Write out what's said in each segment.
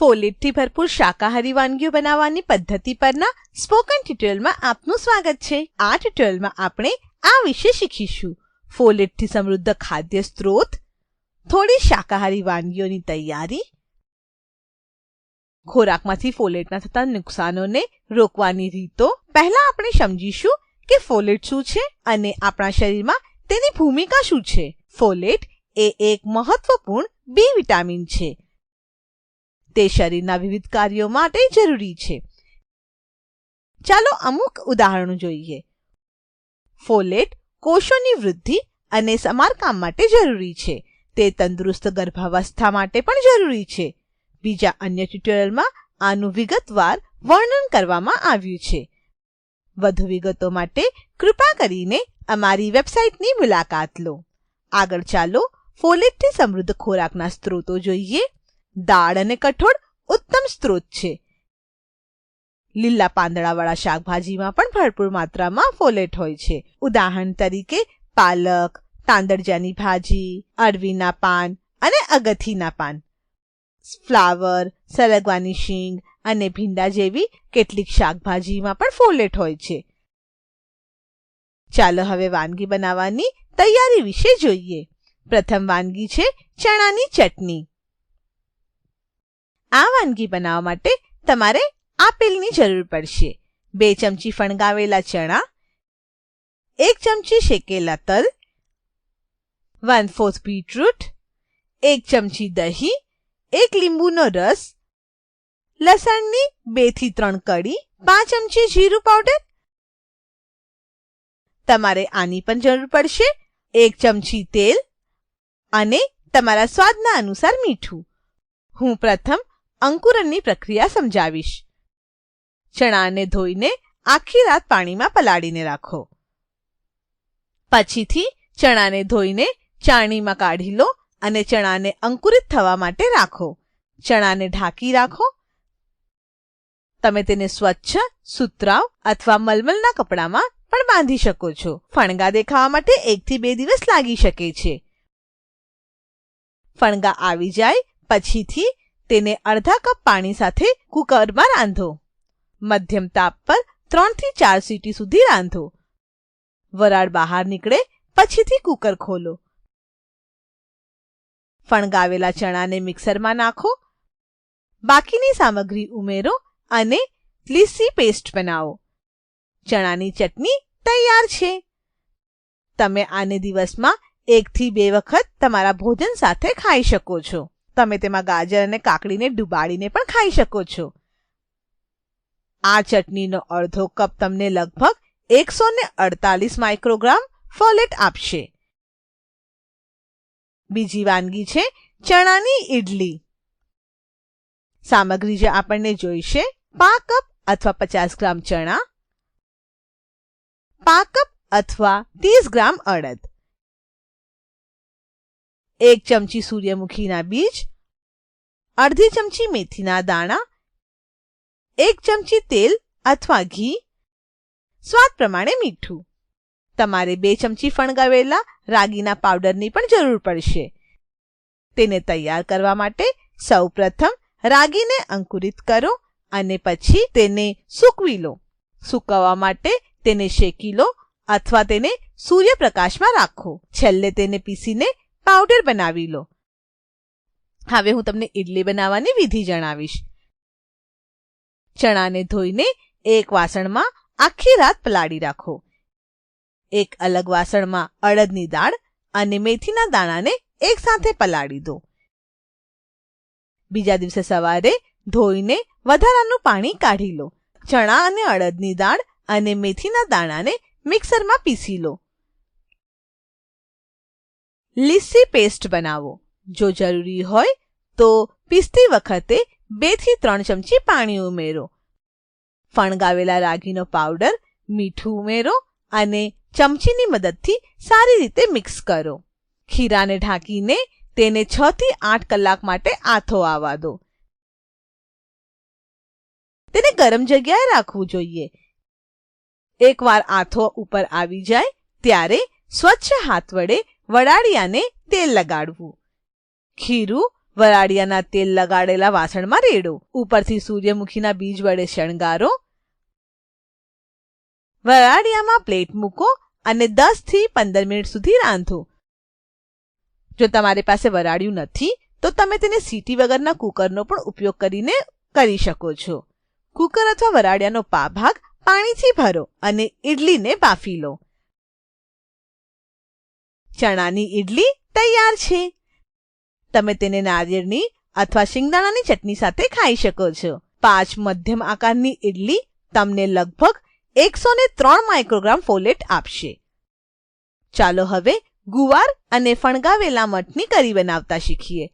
ફોલેટથી ભરપૂર શાકાહારી વાનગીઓ બનાવવાની પદ્ધતિ પરના સ્પોકન ટ્યુટોરિયલમાં આપનું સ્વાગત છે. આ ટ્યુટોરિયલમાં આપણે આ વિશે શીખીશું. ફોલેટથી સમૃદ્ધ ખાદ્ય સ્ત્રોત, થોડી શાકાહારી વાનગીઓની તૈયારી, ખોરાકમાંથી ફોલેટના થતા નુકસાનોને રોકવાની રીતો. પહેલા આપણે સમજીશું કે ફોલેટ શું છે અને આપણા શરીરમાં તેની ભૂમિકા શું છે. ફોલેટ એ એક મહત્વપૂર્ણ બી વિટામિન છે. તે શરીરના વિવિધ કાર્યો માટે જરૂરી છે. ચાલો અમુક ઉદાહરણો જોઈએ. ફોલેટ કોષોની વૃદ્ધિ અને સમારકામ માટે જરૂરી છે. તે તંદુરસ્ત ગર્ભાવસ્થા માટે પણ જરૂરી છે. બીજા અન્ય ટ્યુટોરિયલમાં આનું વિગતવાર વર્ણન કરવામાં આવ્યું છે. વધુ વિગતો માટે કૃપા કરીને અમારી વેબસાઇટની મુલાકાત લો. આગળ ચાલો ફોલેટથી સમૃદ્ધ ખોરાકના સ્ત્રોતો જોઈએ. દાળ અને કઠોળ ઉત્તમ સ્ત્રોત છે. લીલા પાંદડાવાળા શાકભાજીમાં પણ ભરપૂર માત્રામાં ફોલેટ હોય છે. ઉદાહરણ તરીકે પાલક તાંદળજાની ભાજી, અળવીના પાન અને અગથીના પાન. ફ્લાવર સરગવાની શીંગ અને ભીંડા જેવી કેટલીક શાકભાજીમાં પણ ફોલેટ હોય છે. ચાલો હવે વાનગી બનાવવાની તૈયારી વિશે જોઈએ. પ્રથમ વાનગી છે ચણાની ચટણી. આ વાનગી બનાવવા માટે તમારે આપેલની જરૂર પડશે. બે ચમચી ફણગાવેલા ચણા, એક ચમચી શેકેલા તલ વન ફોર્થ બીટરૂટ એક ચમચી દહીં, એક લીંબુનો રસ, લસણની બેથી ત્રણ કડી પાંચ ચમચી જીરું પાવડર તમારે આની પણ જરૂર પડશે. એક ચમચી તેલ અને તમારા સ્વાદના અનુસાર મીઠું. હું પ્રથમ અંકુરણની પ્રક્રિયા સમજાવીશ. ચણાને ધોઈને આખી રાત પાણીમાં પલાળીને રાખો. પછીથી ચણાને ધોઈને ચાણીમાં કાઢી લો અને ચણાને અંકુરિત થવા માટે રાખો. ચણાને ઢાંકી રાખો. તમે તેને સ્વચ્છ સુતરાવ અથવા મલમલના કપડામાં પણ બાંધી શકો છો. ફણગા દેખાવા માટે એકથી બે દિવસ લાગી શકે છે. ફણગા આવી જાય, પછીથી તેને અડધા કપ પાણી સાથે કુકરમાં રાંધો. મધ્યમ તાપ પર ત્રણથી ચાર સીટી સુધી રાંધો. વરાળ બહાર નીકળે પછીથી કુકર ખોલો. ફણગાવેલા ચણાને મિક્સરમાં નાખો. બાકીની સામગ્રી ઉમેરો અને લીસી પેસ્ટ બનાવો. ચણાની ચટણી તૈયાર છે. તમે આને દિવસમાં એકથી બે વખત તમારા ભોજન સાથે ખાઈ શકો છો. તમે તેમાં ગાજર અને કાકડીને ડુબાડીને પણ ખાઈ શકો છો. આ ચટણીનો અડધો કપ તમને લગભગ એકસો ને અડતાલીસ માઇક્રોગ્રામ ફોલેટ આપશે. બીજી વાનગી છે ચણાની ઈડલી. સામગ્રી જે આપણને જોઈશે પા કપ અથવા પચાસ ગ્રામ ચણા પા કપ અથવા ત્રીસ ગ્રામ અડદ. એક ચમચી સૂર્યમુખીના બીજ, અડધી ચમચી મેથીના દાણા, એક ચમચી તેલ અથવા ઘી, સ્વાદ પ્રમાણે મીઠું. તમારે બે ચમચી ફણગાવેલા રાગીના પાવડરની પણ જરૂર પડશે. તેને તૈયાર કરવા માટે સૌપ્રથમ રાગીને અંકુરિત કરો અને પછી તેને સૂકવી લો. સૂકવવા માટે તેને શેકી લો અથવા તેને સૂર્યપ્રકાશમાં રાખો. છેલ્લે તેને પીસીને પાવડર બનાવી લો. હવે હું તમને ઇડલી બનાવવાની વિધિ જણાવીશ. ચણાને ધોઈને એક વાસણમાં આખી રાત પલાળી રાખો. એક અલગ વાસણમાં અડદની દાળ અને મેથીના દાણાને એકસાથે પલાળી દો. બીજા દિવસે સવારે ધોઈને વધારાનું પાણી કાઢી લો. ચણા અને અડદની દાળ અને મેથીના દાણાને મિક્સરમાં પીસી લો. લીસી પેસ્ટ બનાવો. જો જરૂરી હોય તો પીસતી વખતે બેથી ત્રણ ચમચી પાણી ઉમેરો. ફણગાવેલા રાગીનો પાવડર મીઠું ઉમેરો અને ચમચીની મદદથી સારી રીતે મિક્સ કરો. ખીરાને ઢાંકીને તેને છ થી આઠ કલાક માટે આથો આવવા દો. તેને ગરમ જગ્યાએ રાખવું જોઈએ. એકવાર આથો ઉપર આવી જાય, ત્યારે સ્વચ્છ હાથ વડે વડાળિયાને તેલ લગાડવું. ખીરું વરાળિયાના તેલ લગાડેલા વાસણમાં રેડો. ઉપરથી સૂર્યમુખીના બીજ વડે શણગારો. વરાળિયામાં પ્લેટ મૂકો અને 10 થી 15 મિનિટ સુધી રાંધો. જો તમારી પાસે વરાળિયું નથી, તો તમે તેને સીટી વગરના કુકરનો પણ ઉપયોગ કરીને કરી શકો છો. કુકર અથવા વરાળિયાનો પા ભાગ પાણીથી ભરો અને ઈડલીને બાફી લો. ચણાની ઈડલી તૈયાર છે. તમે તેને નારિયેળની અથવા શિંગદાણાની ચટણી સાથે ખાઈ શકો છો. પાંચ મધ્યમ આકારની ઈડલી તમને લગભગ 103 માઇક્રોગ્રામ ફોલેટ આપશે. ચાલો હવે ગુવાર અને ફણગાવેલા મઠની કરી બનાવતા શીખીએ.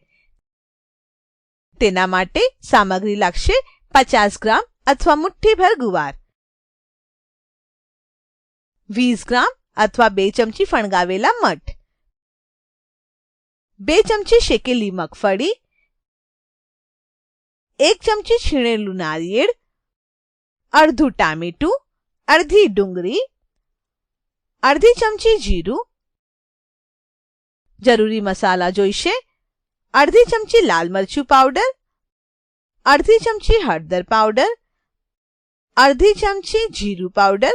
તેના માટે સામગ્રી લાગશે 50 ગ્રામ અથવા મુઠ્ઠીભર ગુવાર. વીસ ગ્રામ અથવા બે ચમચી ફણગાવેલા મઠ. 2 ચમચી શેકેલી મગફળી, એક ચમચી છીણેલું નારિયેળ, અડધું ટામેટું, અડધી ડુંગળી, અડધી ચમચી જીરું, જરૂરી મસાલા જોઈશે, અડધી ચમચી લાલ મરચું પાવડર, અડધી ચમચી હળદર પાવડર, અડધી ચમચી જીરું પાવડર,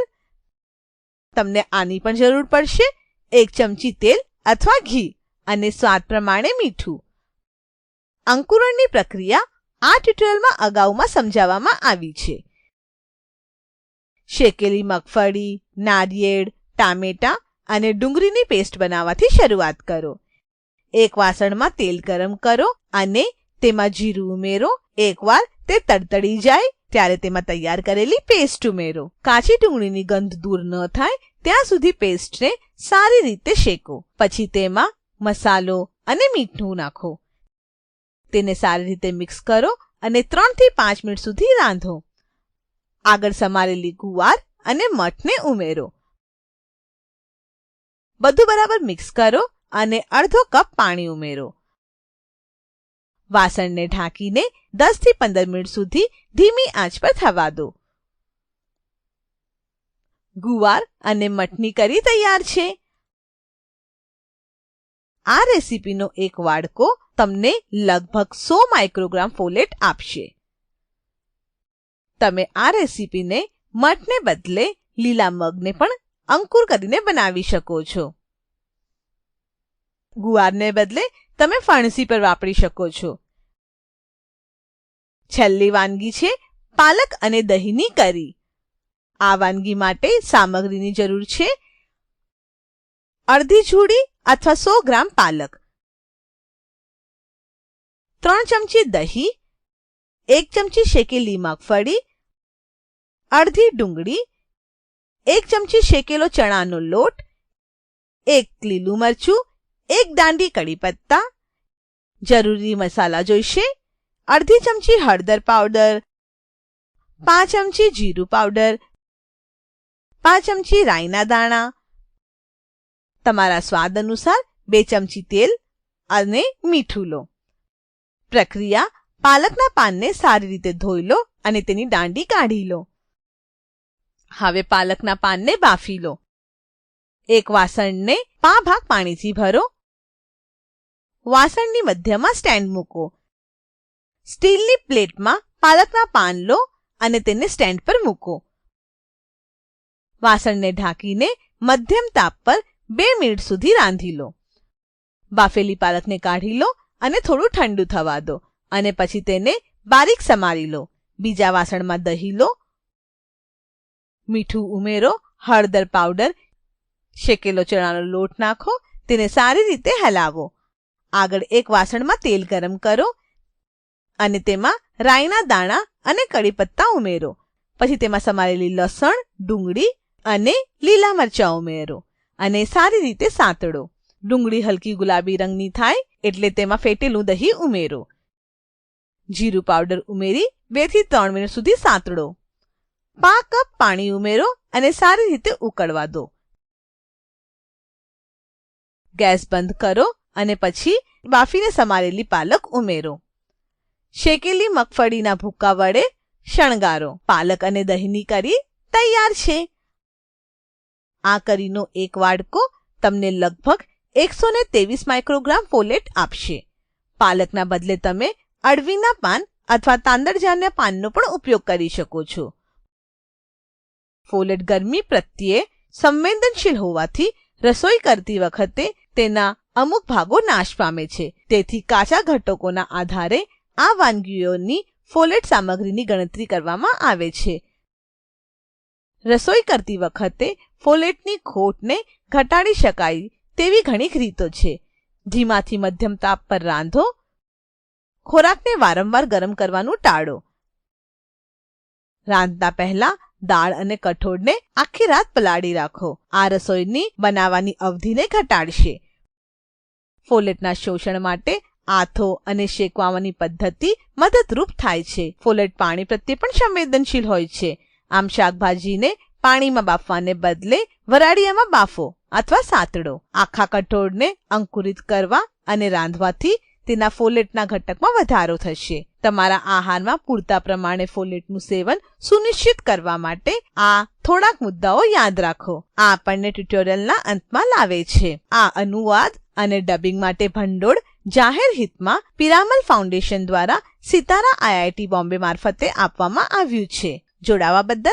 તમને આની પણ જરૂર પડશે, એક ચમચી તેલ અથવા ઘી. અને સ્વાદ પ્રમાણે મીઠું. અંકુરણની પ્રક્રિયા આ ટ્યુટોરીયલમાં અગાઉમાં સમજાવવામાં આવી છે. શેકેલી મગફળી, નારિયેળ, ટામેટા અને ડુંગળીની પેસ્ટ બનાવવાથી શરૂઆત કરો. એક વાસણમાં તેલ ગરમ કરો અને તેમાં જીરું ઉમેરો. એકવાર તે તડતડી જાય ત્યારે તેમાં તૈયાર કરેલી પેસ્ટ ઉમેરો. કાચી ડુંગળીની ગંધ દૂર ન થાય ત્યાં સુધી પેસ્ટને સારી રીતે શેકો. પછી તેમાં મસાલો અને મીઠું નાખો. તેને સારી રીતે મિક્સ કરો અને ત્રણથી પાંચ મિનિટ સુધી રાંધો. આગળ સમારેલી ગુવાર અને મઠને ઉમેરો. બધું બરાબર મિક્સ કરો અને અડધો કપ પાણી ઉમેરો. વાસણને ઢાંકીને દસથી પંદર મિનિટ સુધી ધીમી આંચ પર થવા દો. ગુવાર અને મઠની કરી તૈયાર છે. આ રેસીપીનો એક વાડકો તમને લગભગ 100 માઇક્રોગ્રામ ફોલેટ આપશે. તમે આ રેસીપીને મઠને બદલે લીલા મગને પણ અંકુર કરીને બનાવી શકો છો. ગુવારને બદલે તમે ફણસી પર વાપરી શકો છો. છેલ્લી વાનગી છે પાલક અને દહીંની કરી. આ વાનગી માટે સામગ્રીની જરૂર છે અડધી જુડી અથવા સો ગ્રામ પાલક. ત્રણ ચમચી દહીં, એક ચમચી શેકેલી મગફળી, અડધી ડુંગળી, એક ચમચી શેકેલો ચણાનો લોટ, એક લીલું મરચું, એક દાંડી કડી પત્તા જરૂરી મસાલા જોઈશે, અડધી ચમચી હળદર પાવડર, પાંચ ચમચી જીરું પાવડર, પાંચ ચમચી રાઈના દાણા તમારા સ્વાદ અનુસાર 2 ચમચી તેલ અને મીઠું લો. પ્રક્રિયા પાલકના પાનને સારી રીતે ધોઈ લો અને તેની દાંડી કાઢી લો. હવે પાલકના પાનને બાફી લો. એક વાસણને પા ભાગ પાણીથી ભરો. વાસણની મધ્યમાં સ્ટેન્ડ મૂકો. સ્ટીલની પ્લેટમાં પાલકના પાન લો અને તેને સ્ટેન્ડ પર મૂકો. વાસણને ઢાંકીને મધ્યમ તાપ પર 2 મિનિટ સુધી રાંધી લો. બાફેલી પાલકને કાઢી લો અને થોડું ઠંડુ થવા દો અને પછી તેને બારીક સમારી લો. બીજા વાસણમાં દહીં લો. મીઠું ઉમેરો, હળદર પાવડર, શેકેલો ચણાનો લોટ નાખો, તેને સારી રીતે હલાવો. આગળ એક વાસણમાં તેલ ગરમ કરો અને તેમાં રાઈના દાણા અને કડી પત્તા ઉમેરો. પછી તેમાં સમારેલી લસણ, ડુંગળી અને લીલા મરચાં ઉમેરો. અને સારી રીતે સાંતળો. ડુંગળી હલકી ગુલાબી રંગની થાય એટલે તેમાં ફેટેલું દહીં ઉમેરો. જીરું પાવડર ઉમેરી બેથી ત્રણ મિનિટ સુધી સાંતળો. પા કપ પાણી ઉમેરો અને સારી રીતે ઉકળવા દો. ગેસ બંધ કરો અને પછી બાફીને સમારેલી પાલક ઉમેરો. શેકેલી મગફળીના ભૂક્કા વડે શણગારો. પાલક અને દહીંની કરી તૈયાર છે. આ કરીનો એક વાડકો તમને લગભગ 123 માઇક્રોગ્રામ ફોલેટ આપશે. પાલકના બદલે તમે અળવીના પાન અથવા તાંદળજાના પાનનો પણ ઉપયોગ કરી શકો છો. ફોલેટ ગરમી પ્રત્યે સંવેદનશીલ હોવાથી રસોઈ કરતી વખતે તેના અમુક ભાગો નાશ પામે છે. તેથી કાચા ઘટકોના આધારે આ વાનગીઓની ફોલેટ સામગ્રીની ગણતરી કરવામાં આવે છે. રસોઈ કરતી વખતે ફોલેટની ખોટને ઘટાડી શકાય તેવી ઘણી રીતો છે. ધીમાથી મધ્યમ તાપ પર રાંધો. ખોરાકને વારંવાર ગરમ કરવાનું ટાળો. રાંધતા પહેલા દાળ અને કઠોળને આખી રાત પલાળી રાખો. આ રસોઈની બનાવવાની અવધિને ઘટાડશે. ફોલેટના શોષણ માટે આથો અને શેકવાની પદ્ધતિ મદદરૂપ થાય છે. ફોલેટ પાણી પ્રત્યે પણ સંવેદનશીલ હોય છે. આમ શાકભાજીને પાણીમાં બાફવાને બદલે વરાળિયામાં બાફો અથવા સાતડો. આખા કઠોળને અંકુરિત કરવા અને રાંધવાથી તેના ફોલેટના ઘટકમાં વધારો થશે. તમારા આહારમાં પૂરતા પ્રમાણે ફોલેટનું સેવન સુનિશ્ચિત કરવા માટે આ થોડાક મુદ્દાઓ યાદ રાખો. આ આપણને ટ્યુટોરિયલના અંતમાં લાવે છે. આ અનુવાદ અને ડબિંગ માટે ભંડોળ જાહેર હિતમાં પિરામલ ફાઉન્ડેશન દ્વારા સિતારા આઈઆઈટી બોમ્બે મારફતે આપવામાં આવ્યું છે. જોડાવા બદલ